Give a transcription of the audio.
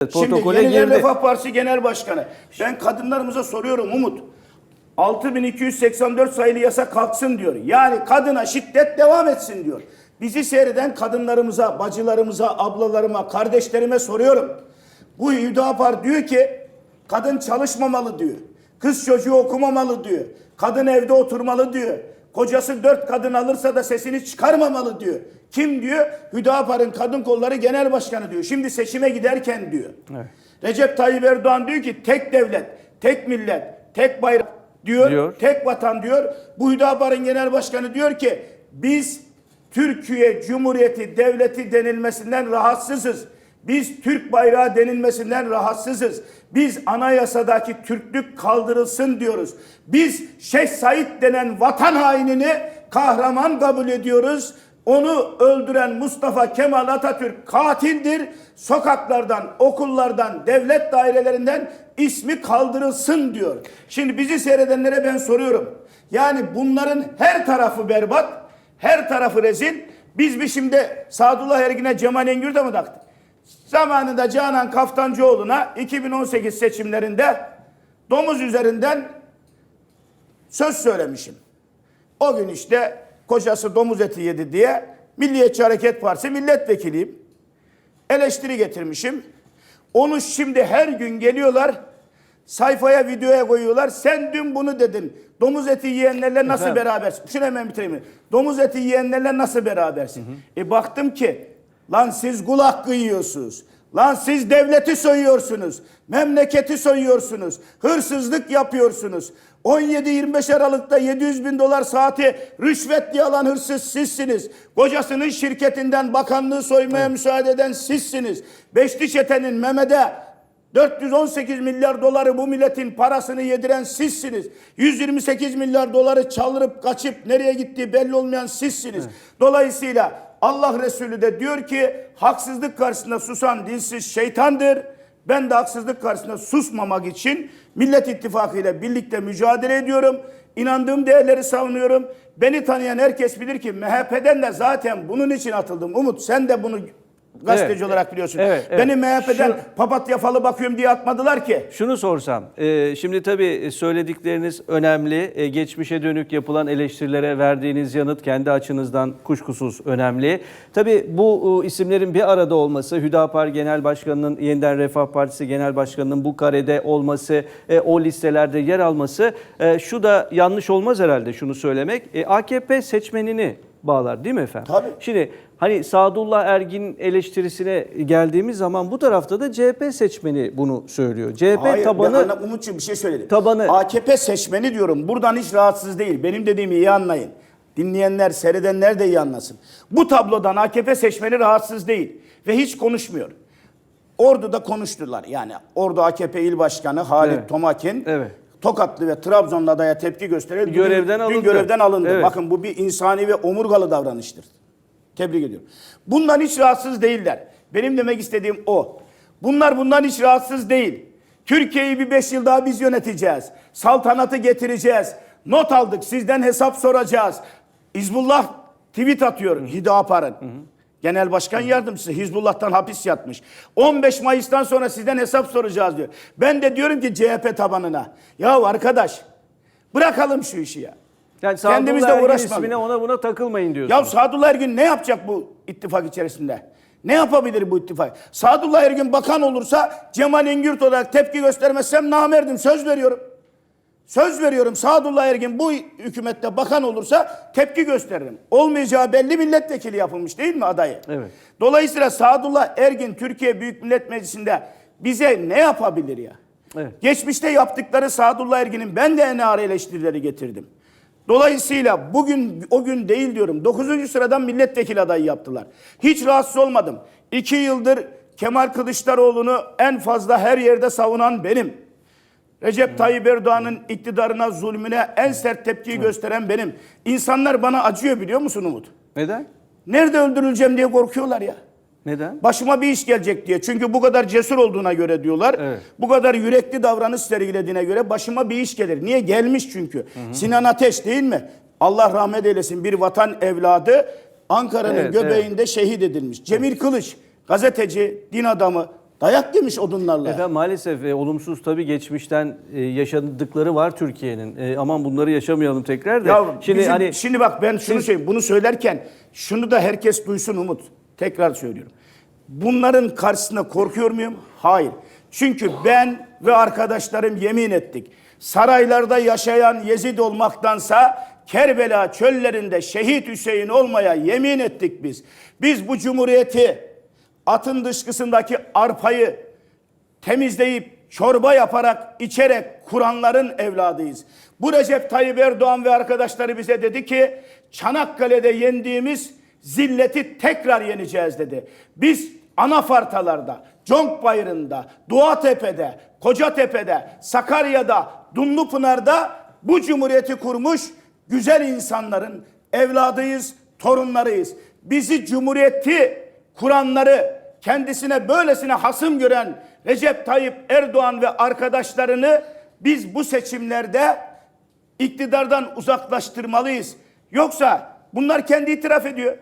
Şimdi Protokole Yeniden girdi. Refah Partisi Genel Başkanı. Ben kadınlarımıza soruyorum Umut. 6284 sayılı yasa kalksın diyor. Yani kadına şiddet devam etsin diyor. Bizi seyreden kadınlarımıza, bacılarımıza, ablalarıma, kardeşlerime soruyorum. Bu Hüdapar diyor ki kadın çalışmamalı diyor. Kız çocuğu okumamalı diyor. Kadın evde oturmalı diyor. Kocası dört kadın alırsa da sesini çıkarmamalı diyor. Kim diyor? Hüdapar'ın kadın kolları genel başkanı diyor. Şimdi seçime giderken diyor. Recep Tayyip Erdoğan diyor ki tek devlet, tek millet, tek bayrak diyor, Diyor. tek vatan diyor. Bu Hüdapar'ın genel başkanı diyor ki biz Türkiye Cumhuriyeti Devleti denilmesinden rahatsızız. Biz Türk bayrağı denilmesinden rahatsızız. Biz anayasadaki Türklük kaldırılsın diyoruz. Biz Şeyh Said denen vatan hainini kahraman kabul ediyoruz. Onu öldüren Mustafa Kemal Atatürk katildir. Sokaklardan, okullardan, devlet dairelerinden ismi kaldırılsın diyor. Şimdi bizi seyredenlere ben soruyorum. Yani bunların her tarafı berbat, her tarafı rezil. Biz mi şimdi Sadullah Ergin'e Cemal Engür'de mi taktık? Zamanında Canan Kaftancıoğlu'na 2018 seçimlerinde domuz üzerinden söz söylemişim. O gün işte kocası domuz eti yedi diye Milliyetçi Hareket Partisi milletvekiliyim. Eleştiri getirmişim. Onu şimdi her gün geliyorlar sayfaya videoya koyuyorlar. Sen dün bunu dedin. Domuz eti yiyenlerle nasıl Efendim? berabersin? Şunu hemen bitireyim. Domuz eti yiyenlerle nasıl berabersin? E baktım ki lan siz kul hakkı yiyorsunuz. Lan siz devleti soyuyorsunuz. Memleketi soyuyorsunuz. Hırsızlık yapıyorsunuz. 17-25 Aralık'ta 700 bin dolar saati rüşvet diye alan hırsız sizsiniz. Kocasının şirketinden bakanlığı soymaya müsaade eden sizsiniz. Beşli Çete'nin Mehmet'e 418 milyar doları bu milletin parasını yediren sizsiniz. 128 milyar doları çaldırıp kaçıp nereye gittiği belli olmayan sizsiniz. Dolayısıyla Allah Resulü de diyor ki haksızlık karşısında susan dilsiz şeytandır. Ben de haksızlık karşısında susmamak için Millet İttifakı ile birlikte mücadele ediyorum. İnandığım değerleri savunuyorum. Beni tanıyan herkes bilir ki MHP'den de zaten bunun için atıldım. Umut sen de bunu gazeteci Evet, olarak biliyorsun. evet, evet. Beni MHP'den Şu- papatya falı bakıyorum diye atmadılar ki. Şunu sorsam, e, şimdi tabii söyledikleriniz önemli. E, geçmişe dönük yapılan eleştirilere verdiğiniz yanıt kendi açınızdan kuşkusuz önemli. Tabii bu e, isimlerin bir arada olması, Hüdapar Genel Başkanı'nın, Yeniden Refah Partisi Genel Başkanı'nın bu karede olması, e, o listelerde yer alması, e, şu da yanlış olmaz herhalde şunu söylemek. E, AKP seçmenini bağlar değil mi efendim? Tabii. Şimdi hani Sadullah Ergin eleştirisine geldiğimiz zaman bu tarafta da CHP seçmeni bunu söylüyor. CHP Hayır, tabanı anla- Umut'cum bir şey söyledim. Tabanı- AKP seçmeni diyorum. Buradan hiç rahatsız değil. Benim dediğimi iyi anlayın. Dinleyenler, seyredenler de iyi anlasın. Bu tablodan AKP seçmeni rahatsız değil. Ve hiç konuşmuyor. Ordu'da konuştular. Yani Ordu AKP İl Başkanı Halit Evet. Tomakin Evet. Tokatlı ve Trabzonlu adaya tepki göstererek bugün- Görevden dün alındı. görevden alındı. Evet. Bakın bu bir insani ve omurgalı davranıştır. Tebrik ediyorum. Bundan hiç rahatsız değiller. Benim demek istediğim o. Bunlar bundan hiç rahatsız değil. Türkiye'yi bir beş yıl daha biz yöneteceğiz. Saltanatı getireceğiz. Not aldık sizden hesap soracağız. Hizbullah tweet atıyor Hüdapar'ın. Genel Başkan Yardımcısı Hizbullah'tan hapis yatmış. 15 Mayıs'tan sonra sizden hesap soracağız diyor. Ben de diyorum ki CHP tabanına. Ya arkadaş bırakalım şu işi ya. yani Kendimizle Ergin uğraşmayalım. ismine ona buna takılmayın Ya diyorsunuz. Sadullah Ergin ne yapacak bu ittifak içerisinde? Ne yapabilir bu ittifak? Sadullah Ergin bakan olursa Cemal İngürt olarak tepki göstermezsem namerdim. Söz veriyorum. Söz veriyorum Sadullah Ergin bu hükümette bakan olursa tepki gösteririm. Olmayacağı belli milletvekili yapılmış değil mi adayı? Evet. Dolayısıyla Sadullah Ergin Türkiye Büyük Millet Meclisi'nde bize ne yapabilir ya? Evet. Geçmişte yaptıkları Sadullah Ergin'in ben de en ağır eleştirileri getirdim. Dolayısıyla bugün o gün değil diyorum. 9. sıradan milletvekili adayı yaptılar. Hiç rahatsız olmadım. 2 yıldır Kemal Kılıçdaroğlu'nu en fazla her yerde savunan benim. Recep Tayyip Erdoğan'ın iktidarına, zulmüne en sert tepkiyi gösteren benim. İnsanlar bana acıyor biliyor musun Umut? Neden? Nerede öldürüleceğim diye korkuyorlar ya. Neden? Başıma bir iş gelecek diye. Çünkü bu kadar cesur olduğuna göre diyorlar. Evet. Bu kadar yürekli davranış sergilediğine göre başıma bir iş gelir. Niye? Gelmiş çünkü. Sinan Ateş değil mi? Allah rahmet eylesin bir vatan evladı Ankara'nın Evet, göbeğinde şehit edilmiş. Cemil Kılıç gazeteci, din adamı, Dayak yemiş odunlarla. Efendim maalesef e, olumsuz tabii geçmişten e, yaşadıkları var Türkiye'nin. E, aman bunları yaşamayalım tekrar da. Ya şimdi bizim- hani şimdi bak ben şunu siz- söyleyeyim. Bunu söylerken şunu da herkes duysun Umut. Tekrar söylüyorum. Bunların karşısında korkuyor muyum? Hayır. Çünkü ben ve arkadaşlarım yemin ettik. Saraylarda yaşayan Yezid olmaktansa Kerbela çöllerinde şehit Hüseyin olmaya yemin ettik biz. Biz bu cumhuriyeti atın dışkısındaki arpayı temizleyip çorba yaparak içerek kuranların evladıyız. Bu Recep Tayyip Erdoğan ve arkadaşları bize dedi ki Çanakkale'de yendiğimiz zilleti tekrar yeneceğiz dedi. Biz Anafartalarda, Conkbayırı'nda, Doğatepe'de, Kocatepe'de, Sakarya'da, Dumlupınar'da bu cumhuriyeti kurmuş güzel insanların evladıyız, torunlarıyız. Bizi cumhuriyeti kuranları kendisine böylesine hasım gören Recep Tayyip Erdoğan ve arkadaşlarını biz bu seçimlerde iktidardan uzaklaştırmalıyız. Yoksa bunlar kendi itiraf ediyor.